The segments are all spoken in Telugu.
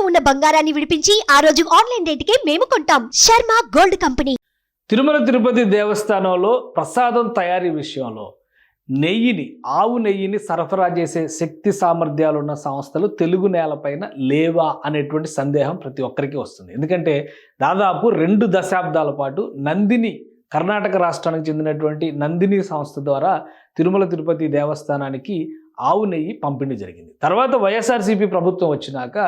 ఇంట్లో ఉన్న బంగారాన్ని విడిపించి ఆ రోజు ఆన్లైన్ రేటుకే మేము కొంటాం. Sharma gold company. Tirumala Tirupati దేవస్థానంలో ప్రసాదం తయారీ విషయంలో నెయ్యిని ఆవు నెయ్యిని సరఫరా చేసే శక్తి సామర్థ్యాలు ఉన్న సంస్థలు తెలుగు నేలపైన లేవా అనేటువంటి సందేహం ప్రతి ఒక్కరికి వస్తుంది. ఎందుకంటే దాదాపు రెండు దశాబ్దాల పాటు నందిని కర్ణాటక రాష్ట్రానికి చెందినటువంటి నందిని సంస్థ ద్వారా తిరుమల తిరుపతి దేవస్థానానికి ఆవు నెయ్యి పంపిణీ జరిగింది. తర్వాత వైఎస్ఆర్సీపీ ప్రభుత్వం వచ్చినాక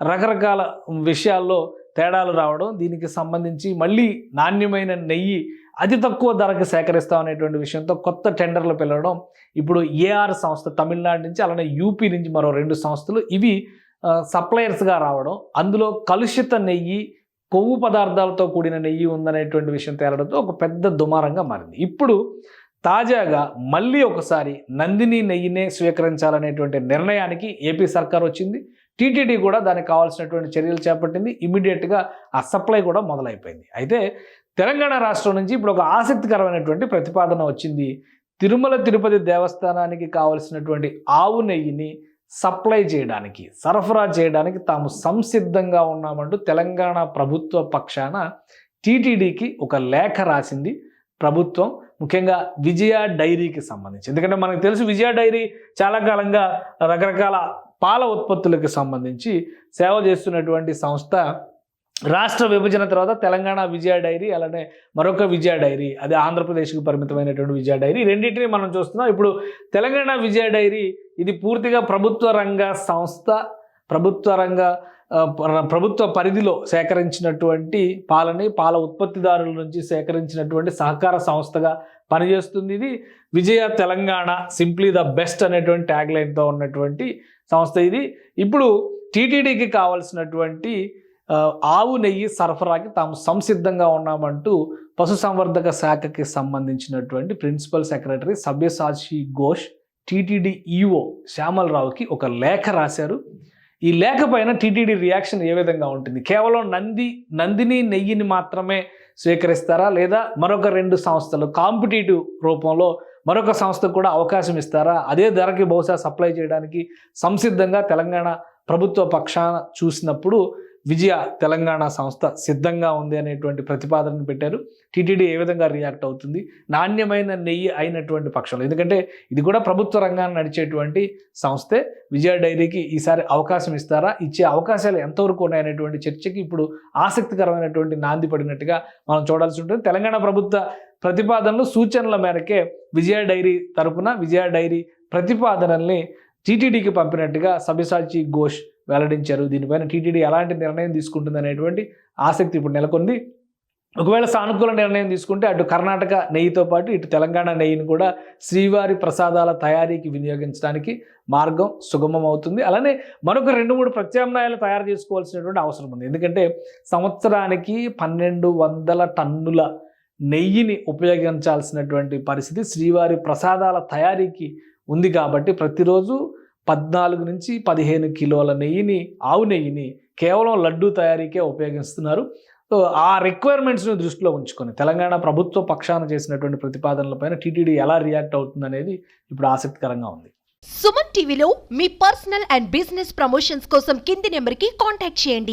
రకరకాల విషయాల్లో తేడాలు రావడం దీనికి సంబంధించి మళ్ళీ నాణ్యమైన నెయ్యి అతి తక్కువ ధరకు సేకరిస్తాం అనేటువంటి విషయంతో కొత్త టెండర్లు పిలవడం ఇప్పుడు ఏఆర్ సంస్థ తమిళనాడు నుంచి అలానే యూపీ నుంచి మరో రెండు సంస్థలు ఇవి సప్లయర్స్గా రావడం అందులో కలుషిత నెయ్యి కొవ్వు పదార్థాలతో కూడిన నెయ్యి ఉందనేటువంటి విషయం తేలడంతో ఒక పెద్ద దుమారంగా మారింది. ఇప్పుడు తాజాగా మళ్ళీ ఒకసారి నందిని నెయ్యినే స్వీకరించాలనేటువంటి నిర్ణయానికి ఏపీ సర్కార్ వచ్చింది. టీటీడీ కూడా దానికి కావాల్సినటువంటి చర్యలు చేపట్టింది. ఇమీడియట్గా ఆ సప్లై కూడా మొదలైపోయింది. అయితే తెలంగాణ రాష్ట్రం నుంచి ఇప్పుడు ఒక ఆసక్తికరమైనటువంటి ప్రతిపాదన వచ్చింది. తిరుమల తిరుపతి దేవస్థానానికి కావలసినటువంటి ఆవు నెయ్యిని సప్లై చేయడానికి సరఫరా చేయడానికి తాము సంసిద్ధంగా ఉన్నామంటూ తెలంగాణ ప్రభుత్వ పక్షాన టీటీడీకి ఒక లేఖ రాసింది ప్రభుత్వం. ముఖ్యంగా విజయ డైరీకి సంబంధించి. ఎందుకంటే మనకు తెలుసు విజయ డైరీ చాలా కాలంగా రకరకాల పాల ఉత్పత్తులకు సంబంధించి సేవ చేస్తున్నటువంటి సంస్థ. రాష్ట్ర విభజన తర్వాత తెలంగాణ విజయ డైరీ అలానే మరొక విజయ డైరీ అది ఆంధ్రప్రదేశ్కు పరిమితమైనటువంటి విజయ డైరీ. రెండింటిని మనం చూస్తున్నాం. ఇప్పుడు తెలంగాణ విజయ డైరీ ఇది పూర్తిగా ప్రభుత్వ రంగ సంస్థ ప్రభుత్వ రంగ ప్రభుత్వ పరిధిలో సేకరించినటువంటి పాలని పాల ఉత్పత్తిదారుల నుంచి సేకరించినటువంటి సహకార సంస్థగా పనిచేస్తుంది. ఇది Vijaya Telangana simply the best అనేటువంటి ట్యాగ్ లైన్తో ఉన్నటువంటి సంస్థ ఇది. ఇప్పుడు టీటీడీకి కావాల్సినటువంటి ఆవు నెయ్యి సరఫరాకి తాము సంసిద్ధంగా ఉన్నామంటూ పశుసంవర్ధక శాఖకి సంబంధించినటువంటి ప్రిన్సిపల్ సెక్రటరీ సభ్యసాచి ఘోష్ టీటీడీ ఈఓ శ్యామలరావుకి ఒక లేఖ రాశారు. ఈ లేఖ పైన టీటీడీ రియాక్షన్ ఏ విధంగా ఉంటుంది? కేవలం నంది నందిని నెయ్యిని మాత్రమే స్వీకరిస్తారా? లేదా మరొక రెండు సంస్థలు కాంపిటేటివ్ రూపంలో మరొక సంస్థకు కూడా అవకాశం ఇస్తారా? అదే ధరకి బహుశా సప్లై చేయడానికి సంసిద్ధంగా తెలంగాణ ప్రభుత్వ పక్షాన చూసినప్పుడు విజయ తెలంగాణ సంస్థ సిద్ధంగా ఉంది అనేటువంటి ప్రతిపాదనను పెట్టారు. టీటీడీ ఏ విధంగా రియాక్ట్ అవుతుంది? నాణ్యమైన నెయ్యి అయినటువంటి పక్షంలో. ఎందుకంటే ఇది కూడా ప్రభుత్వ రంగాన్ని నడిచేటువంటి సంస్థే. విజయ డైరీకి ఈసారి అవకాశం ఇస్తారా? ఇచ్చే అవకాశాలు ఎంతవరకు ఉన్నాయనేటువంటి చర్చకి ఇప్పుడు ఆసక్తికరమైనటువంటి నాంది పడినట్టుగా మనం చూడాల్సి ఉంటుంది. తెలంగాణ ప్రభుత్వ ప్రతిపాదనలు సూచనల మేరకే విజయ డైరీ తరపున విజయ డైరీ ప్రతిపాదనల్ని టీటీడీకి పంపినట్టుగా సభ్యసాచి ఘోష్ వెల్లడించారు. దీనిపైన టీటీడీ ఎలాంటి నిర్ణయం తీసుకుంటుంది అనేటువంటి ఆసక్తి ఇప్పుడు నెలకొంది. ఒకవేళ సానుకూల నిర్ణయం తీసుకుంటే అటు కర్ణాటక నెయ్యితో పాటు ఇటు తెలంగాణ నెయ్యిని కూడా శ్రీవారి ప్రసాదాల తయారీకి వినియోగించడానికి మార్గం సుగమం అవుతుంది. అలానే మరొక రెండు మూడు ప్రత్యామ్నాయాలు తయారు చేసుకోవాల్సినటువంటి అవసరం ఉంది. ఎందుకంటే సంవత్సరానికి పన్నెండు వందల టన్నుల నెయ్యిని ఉపయోగించాల్సినటువంటి పరిస్థితి శ్రీవారి ప్రసాదాల తయారీకి ఉంది కాబట్టి ప్రతిరోజు పద్నాలుగు నుంచి పదిహేను కిలోల నెయ్యిని ఆవు నెయ్యిని కేవలం లడ్డూ తయారీకే ఉపయోగిస్తున్నారు. సో ఆ రిక్వైర్మెంట్స్ని దృష్టిలో ఉంచుకొని తెలంగాణ ప్రభుత్వ పక్షాన చేసినటువంటి ప్రతిపాదనలపైన టీటీడీ ఎలా రియాక్ట్ అవుతుంది అనేది ఇప్పుడు ఆసక్తికరంగా ఉంది. సుమన్ టీవీలో మీ పర్సనల్ అండ్ బిజినెస్ ప్రమోషన్స్ కోసం కింది నెంబర్కి కాంటాక్ట్ చేయండి.